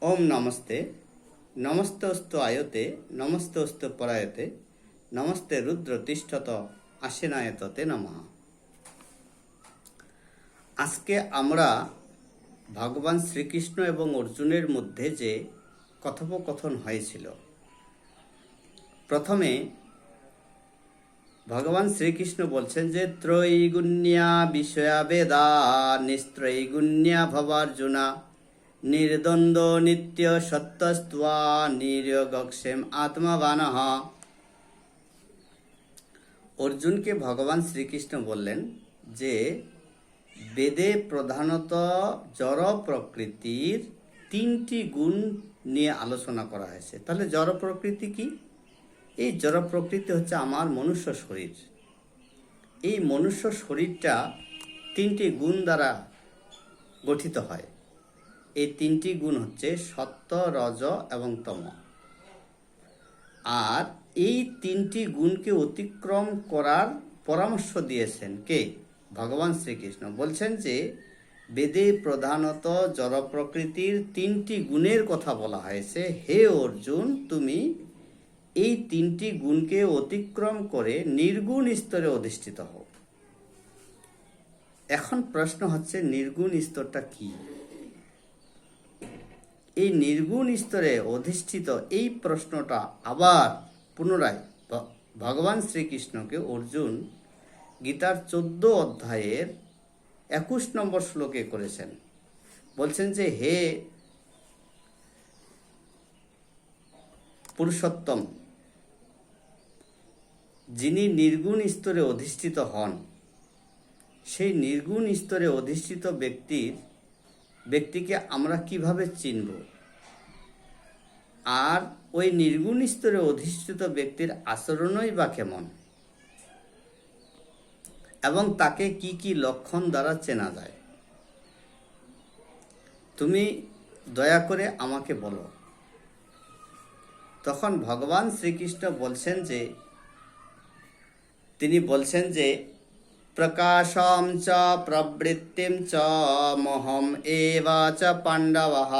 ওম নমস্তে, নমস্তস্তু আয়তে, নমস্তস্তু পরায়তে, নমস্তে রুদ্র তিষ্ঠত আশেনায়ততে নমঃ। আজকে আমরা ভগবান শ্রীকৃষ্ণ এবং অর্জুনের মধ্যে যে কথোপকথন হয়েছিল, প্রথমে ভগবান শ্রীকৃষ্ণ বলছেন যে, ত্রৈগুণ্যা বিষয়া বেদা, নিস্ত্রৈগুণ্যা ভবার্জুনা। নির্দ্বন্দ্ব নিত্য সত্যস্ত্বা নির্যগক্ষেম আত্মবানহ অর্জুনকে ভগবান শ্রীকৃষ্ণ বললেন যে বেদে প্রধানত জড় প্রকৃতির তিনটি গুণ নিয়ে আলোচনা করা হয়েছে তাহলে জড় প্রকৃতি কি এই জড় প্রকৃতি হচ্ছে আমার মনুষ্য শরীর এই মনুষ্য শরীরটা তিনটি গুণ দ্বারা গঠিত হয় এই তিনটি গুণ হচ্ছে সত্য, রজ এবং তম। আর এই তিনটি গুণকে অতিক্রম করার পরামর্শ দিয়েছেন কে? ভগবান শ্রীকৃষ্ণ। বলছেন যে, বেদে প্রধানত জড় প্রকৃতির তিনটি গুণের কথা বলা হয়েছে। হে অর্জুন, তুমি এই তিনটি গুণকে অতিক্রম করে নির্গুণ স্তরে অধিষ্ঠিত হও। এখন প্রশ্ন হচ্ছে, নির্গুণ স্তরটা কি? এই নির্গুণ স্তরে অধিষ্ঠিত এই প্রশ্নটা আবার পুনরায় ভগবান শ্রীকৃষ্ণকে অর্জুন গীতার চোদ্দ অধ্যায়ের একুশ নম্বর শ্লোকে করেছেন। বলছেন যে, হে পুরুষোত্তম, যিনি নির্গুণ স্তরে অধিষ্ঠিত হন, সেই নির্গুণ স্তরে অধিষ্ঠিত ব্যক্তির ব্যক্তিকে আমরা কীভাবে চিনব? আর ওই নির্গুণ স্তরে অধিষ্ঠিত ব্যক্তির আচরণই বা কেমন? এবং তাকে কি কি লক্ষণ দ্বারা চেনা যায়? তুমি দয়া করে আমাকে বলো। তখন ভগবান শ্রীকৃষ্ণ বলছেন যে, তিনি বলছেন যে প্রবৃত্তিম চ মোহম এবা চ পাণ্ডবः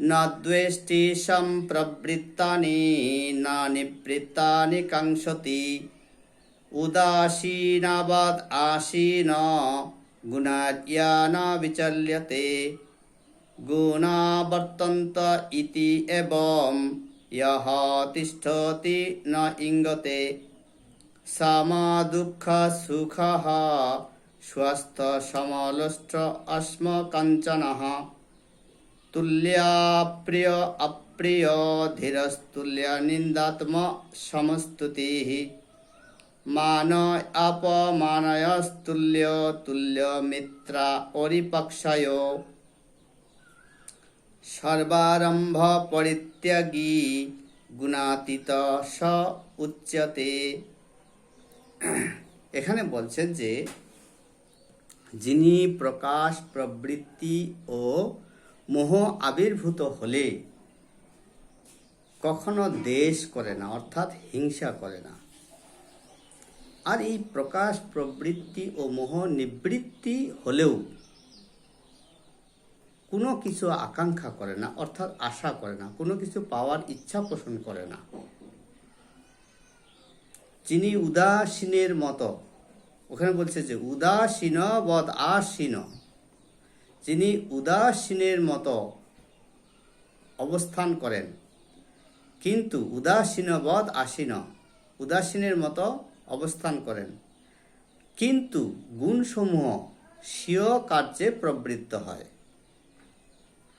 ন দ্বেষ্টি সম্প্রবৃত্তানি না নিবৃত্তানি কাঙ্ক্ষতি উদাসীনাবাদ আসীন গুণাদ্যা ন বিচল্যতে গুণা বর্তন্ত ইতি এবং यः তিষ্ঠতি ন ইঙ্গতে সামা দুঃখ সুখ স্বস্থ সমলষ্ট অশ্ম কাঞ্চন তুল্যা প্রিয় অপ্রিয় ধীরস্তুল্য নিন্দাত্ম সমস্তুতি মানয় অপমানয়স্তুল্য তুল্য মিত্রা অরিপক্ষয় সর্বারম্ভ পরিত্যাগী গুণাতীত স উচ্যতে এখানে বলছেন যে, যিনি প্রকাশ, প্রবৃত্তি ও মোহ আবির্ভূত হলে কখনো দেশ করে না, অর্থাৎ হিংসা করে না। আর এই প্রকাশ, প্রবৃত্তি ও মোহ নিবৃত্তি হলেও কোনো কিছু আকাঙ্ক্ষা করে না, অর্থাৎ আশা করে না, কোনো কিছু পাওয়ার ইচ্ছা পোষণ করে না। যিনি উদাসীনের মতো। ওখানে বলছে যে, উদাসীন বদ আসীন। যিনি উদাসীনের মতো অবস্থান করেন, কিন্তু উদাসীন বদ আসীন, উদাসীনের মতো অবস্থান করেন। কিন্তু গুণসমূহ স্বীয় কার্যে প্রবৃত্ত হয়।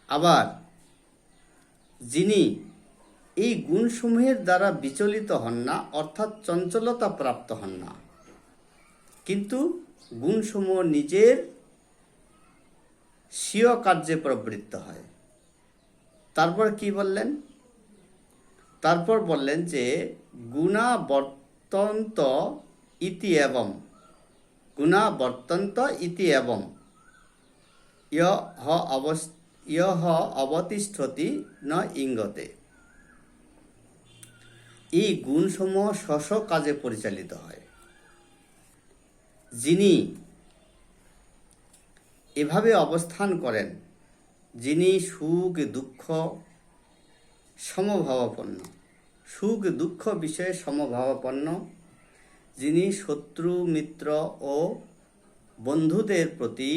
আবার যিনি এই গুণসমূহের দ্বারা বিচলিত হন না, অর্থাৎ চঞ্চলতা প্রাপ্ত হন না। কিন্তু গুণসমূহ নিজের স্বীয় কার্যে প্রবৃত্ত হয়। তারপর কি বললেন? তারপর বললেন যে গুণা বর্তন্ত ইতি এবং গুণা বর্তন্ত ইতি এবং ইয় হ অবস্থ ইহ অবতিষ্ঠতি ন ইঙ্গতে। এই গুণসমূহ স্ব কাজে পরিচালিত হয়। যিনি এভাবে অবস্থান করেন, যিনি সুখ, দুঃখ, সমভাবাপন্ন। সুখ, দুঃখ বিষয়ে সমভাবাপন্ন, যিনি শত্রু, মিত্র ও বন্ধুদের প্রতি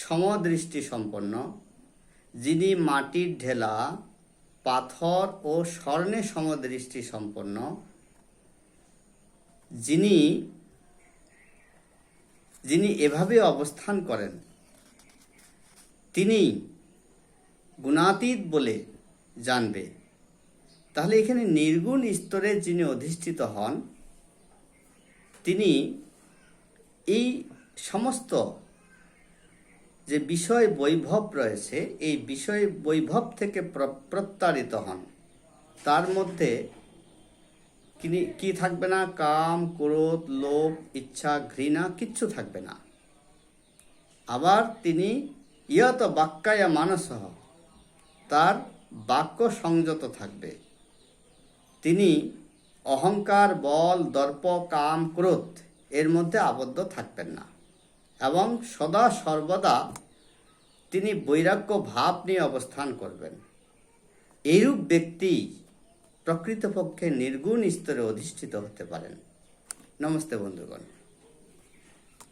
সমদৃষ্টি সম্পন্ন যিনি মাটির ঢেলা পাথর ও স্বর্ণে সমদৃষ্টি সম্পন্ন। যিনি যিনি এভাবে অবস্থান করেন, তিনি গুণাতীত বলে জানবে। তাহলে এখানে নির্গুণ স্তরে যিনি অধিষ্ঠিত হন, তিনি এই সমস্ত যে বিষয় বৈভব রয়েছে, এই বিষয় বৈভব থেকে প্র- প্রত্যারিত হন। তার মধ্যে কি থাকবে না? কাম, ক্রোধ, লোভ, ইচ্ছা, ঘৃণা কিচ্ছু থাকবে না। আবার তিনি ইয়ত বাক্যায়া মানস, তার বাক্য সংযত থাকবে। তিনি অহংকার, বল, দর্প, কাম, ক্রোধ এর মধ্যে আবদ্ধ থাকবেন না। এবং সদা সর্বদা তিনি বৈরাগ্য ভাব নিয়ে অবস্থান করবেন। এইরূপ ব্যক্তি প্রকৃতপক্ষে নির্গুণ স্তরে অধিষ্ঠিত হতে পারেন। নমস্তে বন্ধুগণ।